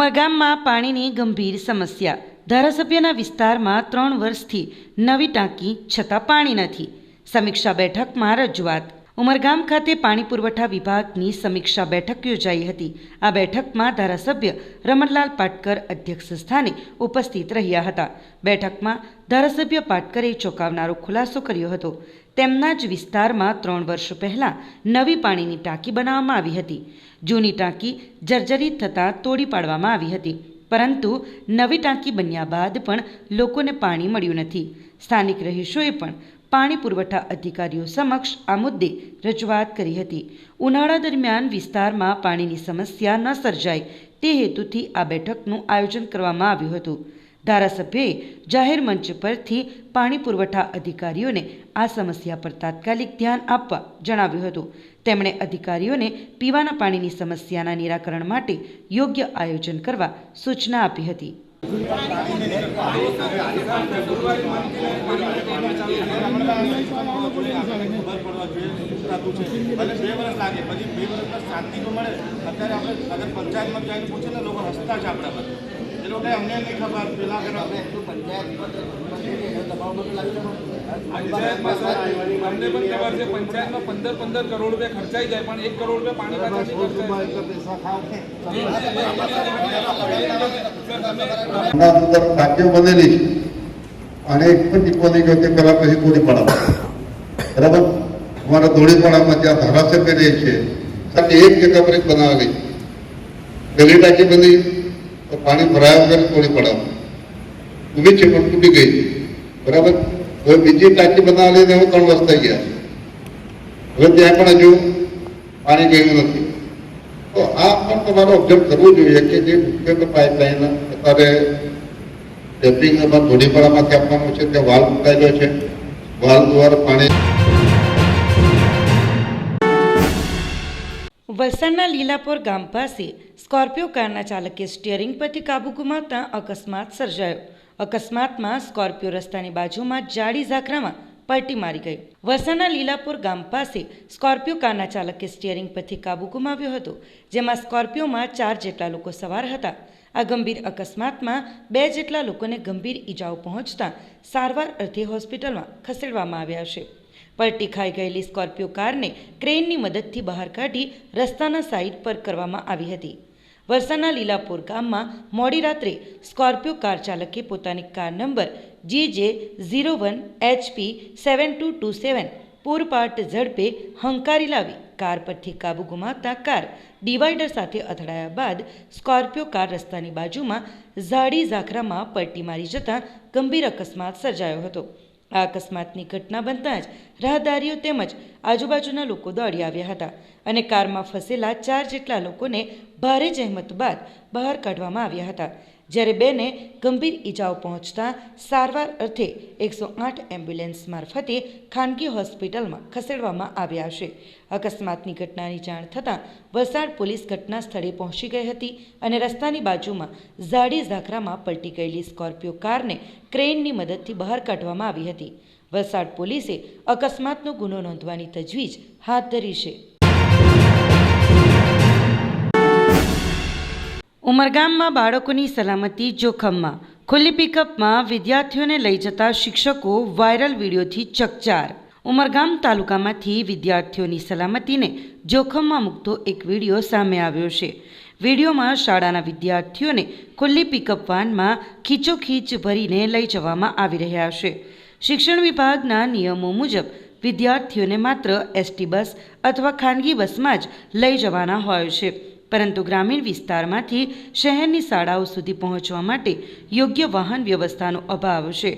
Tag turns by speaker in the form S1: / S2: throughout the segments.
S1: ઉમરગામમાં પાણીની ગંભીર સમસ્યા. ધારાસભ્યના વિસ્તારમાં ત્રણ વર્ષથી નવી ટાંકી છતાં પાણી નથી. સમીક્ષા બેઠકમાં રજૂઆત ઉમરગામ ખાતે પાણી પુરવઠા વિભાગની સમીક્ષા બેઠક યોજાઈ હતી. આ બેઠકમાં ધારાસભ્ય રમણલાલ પાટકર અધ્યક્ષ સ્થાને ઉપસ્થિત રહ્યા હતા. બેઠકમાં ધારાસભ્ય પાટકરે ચોંકાવનારો ખુલાસો કર્યો હતો. તેમના જ વિસ્તારમાં ત્રણ વર્ષ પહેલાં નવી પાણીની ટાંકી બનાવવામાં આવી હતી. જૂની ટાંકી જર્જરિત થતાં તોડી પાડવામાં આવી હતી. પરંતુ નવી ટાંકી બન્યા બાદ પણ લોકોને પાણી મળ્યું નથી. સ્થાનિક રહીશોએ પણ પાણી પુરવઠા અધિકારીઓ સમક્ષ આ મુદ્દે રજૂઆત કરી હતી. ઉનાળા દરમિયાન વિસ્તારમાં પાણીની સમસ્યા ન સર્જાય તે હેતુથી આ બેઠકનું આયોજન કરવામાં આવ્યું હતું. ધારાસભ્યએ જાહેર મંચ પરથી પાણી પુરવઠા અધિકારીઓને આ સમસ્યા પર તાત્કાલિક ધ્યાન આપવા જણાવ્યું હતું. તેમણે અધિકારીઓને પીવાના પાણીની સમસ્યાના નિરાકરણ માટે યોગ્ય આયોજન કરવા સૂચના આપી હતી.
S2: શાંતિ તો મળે. અત્યારે આપણે અગર પંચાયતમાં જઈને પૂછે ને, લોકો હસતા છે આપણા પર એ અમને નહીં ખબર પેલા કરે
S3: અમને પણ ખબર છે પંચાયતમાં પંદર પંદર કરોડ રૂપિયા ખર્ચાઈ જાય પણ એક કરોડ રૂપિયા પાણી પાછા નહીં ખર્ચાય
S4: ના અંદર ટાંકીઓ બનેલી છે અને એક પણ ટીપો નહીં ગયો તે કલાક પછી તોડી પડાવ બરાબર અમારા ધોળીપાડામાં જ્યાં ધારાસભ્ય રહે છે એક જગ્યા પર બનાવેલી પેલી ટાંકી બની તો પાણી ભરાયા વગર તોડી પડાવ. ઊભી છે, પણ તૂટી ગઈ. બરાબર? હવે બીજી ટાંકી બનાવી લઈને હું ત્રણ વર્ષ થઈ ગયા. હવે ત્યાં પણ હજુ પાણી ગયું નથી. તો આ પણ તમારે ઓબ્ઝર્વ કરવું જોઈએ કે જે મુખ્ય પાઇપલાઇન અત્યારે ડેપિંગમાં ધોળીપાડામાંથી આપવાનું છે, ત્યાં વાલ મુકાયેલો છે. વાલ દ્વારા પાણી
S1: વલસાડના લીલાપોર ગામ પાસે સ્કોર્પિયો કારના ચાલકે સ્ટિયરિંગ પરથી કાબુ ગુમાવતા અકસ્માત સર્જાયો. અકસ્માતમાં સ્કોર્પિયો રસ્તાની બાજુમાં જાડી ઝાખરામાં પલટી મારી ગઈ. વલસાડના લીલાપોર ગામ પાસે સ્કોર્પિયો કારના ચાલકે સ્ટિયરિંગ પરથી કાબુ ગુમાવ્યો હતો, જેમાં સ્કોર્પિયોમાં ચાર જેટલા લોકો સવાર હતા. આ ગંભીર અકસ્માતમાં બે જેટલા લોકોને ગંભીર ઈજાઓ પહોંચતા સારવાર અર્થે હોસ્પિટલમાં ખસેડવામાં આવ્યા છે. પલટી ખાઈ ગયેલી સ્કોર્પિયો કારને ક્રેનની મદદથી બહાર કાઢી રસ્તાના સાઇડ પર કરવામાં આવી હતી. વરસાના લીલાપુર ગામમાં મોડી રાત્રે સ્કોર્પિયો કાર ચાલકે પોતાની car number G J zero one HP seven two two seven પૂરપાટ ઝડપે હંકારી લાવી કાર પરથી કાબુ ગુમાવતા કાર ડિવાઈડર સાથે અથડાયા બાદ સ્કોર્પિયો કાર રસ્તાની બાજુમાં ઝાડી ઝાખરામાં પલટી મારી જતાં ગંભીર અકસ્માત સર્જાયો હતો. આ અકસ્માતની ઘટના બનતાં જ રાહદારીઓ તેમજ આજુબાજુના લોકો દોડી આવ્યા હતા અને કારમાં ફસેલા ચાર જેટલા લોકોને ભારે જહેમત બાદ બહાર કાઢવામાં આવ્યા હતા. જ્યારે બેને ગંભીર ઈજાઓ પહોંચતા સારવાર અર્થે એકસો આઠ એમ્બ્યુલન્સ મારફતે ખાનગી હોસ્પિટલમાં ખસેડવામાં આવ્યા છે. અકસ્માતની ઘટનાની જાણ થતાં વલસાડ પોલીસ ઘટના સ્થળે પહોંચી ગઈ હતી અને રસ્તાની બાજુમાં ઝાડી ઝાખરામાં પલટી ગયેલી સ્કોર્પિયો કારને ક્રેનની મદદથી બહાર કાઢવામાં આવી હતી. વલસાડ પોલીસે અકસ્માતનો ગુનો નોંધવાની તજવીજ હાથ ધરી છે. ઉમરગામમાં બાળકોની સલામતી જોખમમાં. ખુલ્લી પિકઅપમાં વિદ્યાર્થીઓને લઈ જતા શિક્ષકો વાયરલ વિડીયોથી ચકચાર. ઉમરગામ તાલુકામાંથી વિદ્યાર્થીઓની સલામતીને જોખમમાં મૂકતો એક વીડિયો સામે આવ્યો છે. વિડીયોમાં શાળાના વિદ્યાર્થીઓને ખુલ્લી પિકઅપ વાનમાં ખીચોખીચ ભરીને લઈ જવામાં આવી રહ્યા છે. શિક્ષણ વિભાગના નિયમો મુજબ વિદ્યાર્થીઓને માત્ર એસટી બસ અથવા ખાનગી બસમાં જ લઈ જવાના હોય છે. પરંતુ ગ્રામીણ વિસ્તારમાંથી શહેરની શાળાઓ સુધી પહોંચવા માટે યોગ્ય વાહન વ્યવસ્થાનો અભાવ છે.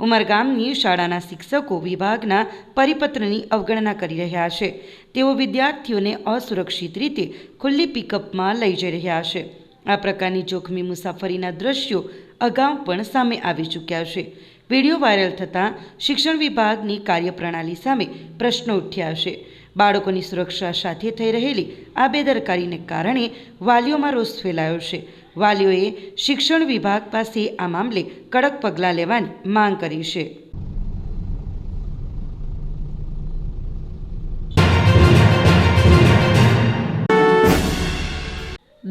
S1: ઉમરગામની શાળાના શિક્ષકો વિભાગના પરિપત્રની અવગણના કરી રહ્યા છે. તેઓ વિદ્યાર્થીઓને અસુરક્ષિત રીતે ખુલ્લી પિકઅપમાં લઈ જઈ રહ્યા છે. આ પ્રકારની જોખમી મુસાફરીના દ્રશ્યો અગાઉ પણ સામે આવી ચૂક્યા છે. વીડિયો વાયરલ થતાં શિક્ષણ વિભાગની કાર્યપ્રણાલી સામે પ્રશ્નો ઉઠ્યા છે. બાળકોની સુરક્ષા સાથે થઈ રહેલી આ બેદરકારીને કારણે વાલીઓમાં રોષ ફેલાયો છે. વાલીઓએ શિક્ષણ વિભાગ પાસે આ મામલે કડક પગલાં લેવાની માંગ કરી છે.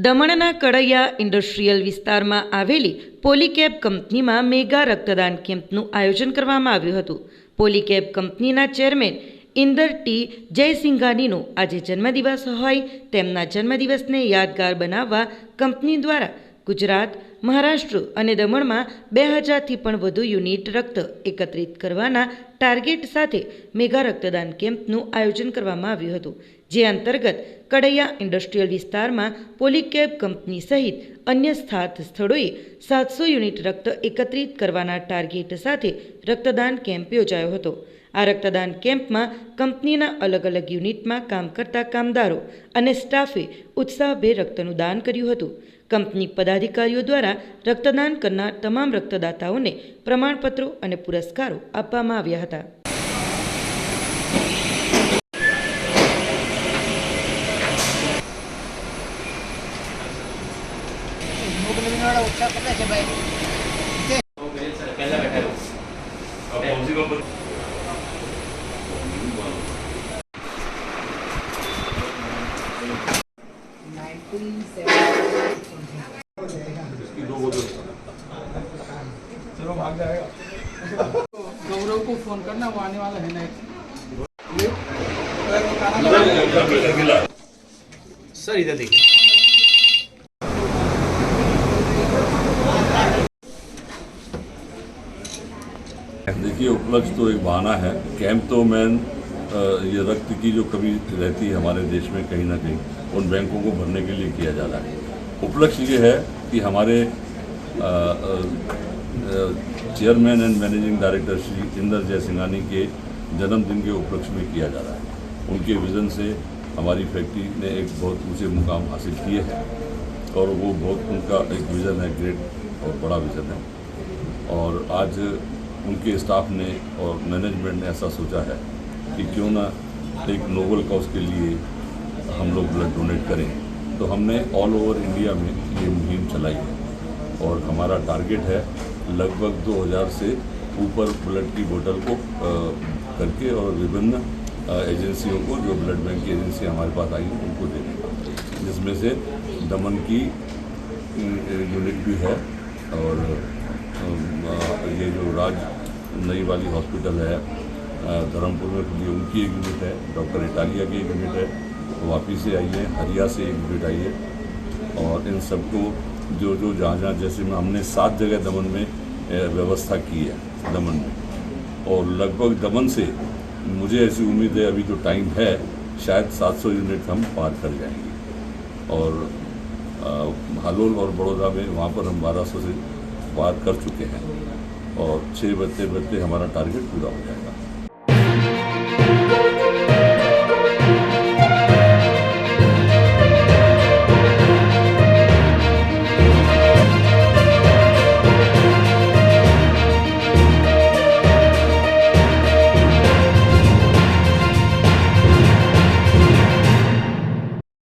S1: દમણના કડૈયા ઇન્ડસ્ટ્રીયલ વિસ્તારમાં આવેલી પોલીકેબ કંપનીમાં મેગા રક્તદાન કેમ્પનું આયોજન કરવામાં આવ્યું હતું. પોલીકેબ કંપનીના ચેરમેન ઇન્દર ટી જયસિંઘાનીનો આજે જન્મદિવસ હોય તેમના જન્મદિવસને યાદગાર બનાવવા કંપની દ્વારા ગુજરાત, મહારાષ્ટ્ર અને દમણમાં બે હજારથી પણ વધુ યુનિટ રક્ત એકત્રિત કરવાના ટાર્ગેટ સાથે મેગા રક્તદાન કેમ્પનું આયોજન કરવામાં આવ્યું હતું, જે અંતર્ગત કડૈયા ઇન્ડસ્ટ્રીયલ વિસ્તારમાં પોલીકેબ કંપની સહિત અન્ય સ્થાત સ્થળોએ સાતસો યુનિટ રક્ત એકત્રિત કરવાના ટાર્ગેટ સાથે રક્તદાન કેમ્પ યોજાયો હતો. આ રક્તદાન કેમ્પમાં કંપનીના અલગ અલગ યુનિટમાં કામ કરતા કામદારો અને સ્ટાફે ઉત્સાહભેર રક્તનું દાન કર્યું હતું. કંપની પદાધિકારીઓ દ્વારા રક્તદાન કરનાર તમામ રક્તદાતાઓને પ્રમાણપત્રો અને પુરસ્કારો આપવામાં આવ્યા હતા.
S3: गौरव को फ़ोन करना वो आने वाला है ना
S5: सर इधर देखिए।
S6: देखिए उपलक्ष्य तो एक बहाना है। कैंप तो मैन ये रक्त की जो कमी रहती है हमारे देश में कहीं ना कहीं उन बैंकों को भरने के लिए किया जा रहा है। उपलक्ष्य ये है कि हमारे अ, अ, chairman and managing director Shri Inder Jaisinghani के जन्मदिन के उपलक्ष्य में किया जा रहा है। उनके विज़न से हमारी फैक्ट्री ने एक बहुत ऊँचे मुकाम हासिल किए हैं और वो बहुत उनका एक विज़न है, ग्रेट और बड़ा विज़न है। और आज उनके स्टाफ ने और मैनेजमेंट ने ऐसा सोचा है कि क्यों ना एक नोबल कॉज के लिए हम लोग ब्लड डोनेट करें। तो हमने ऑल ओवर इंडिया में ये मुहिम चलाई है और हमारा टारगेट है लगभग 2000 से ऊपर ब्लड की बोतल को करके और विभिन्न एजेंसियों को, जो ब्लड बैंक की एजेंसी हमारे पास आई है उनको देने का जिसमें से दमन की यूनिट भी है और ये जो राज नई वाली हॉस्पिटल है धर्मपुर में खुली, उनकी एक यूनिट है, डॉक्टर इटालिया की एक यूनिट है वो वापस से आई है, हरिया से एक यूनिट आई है और इन सबको जो जो जहाँ जहाँ जैसे में हमने सात जगह दमन में व्यवस्था की है, दमन में। और लगभग दमन से मुझे ऐसी उम्मीद है, अभी जो टाइम है, शायद 700 यूनिट हम पार कर जाएँगे। और हालोल और बड़ौदा में वहाँ पर हम 1200 से पार कर चुके हैं। और छः बजते बजते हमारा टारगेट पूरा हो जाएगा।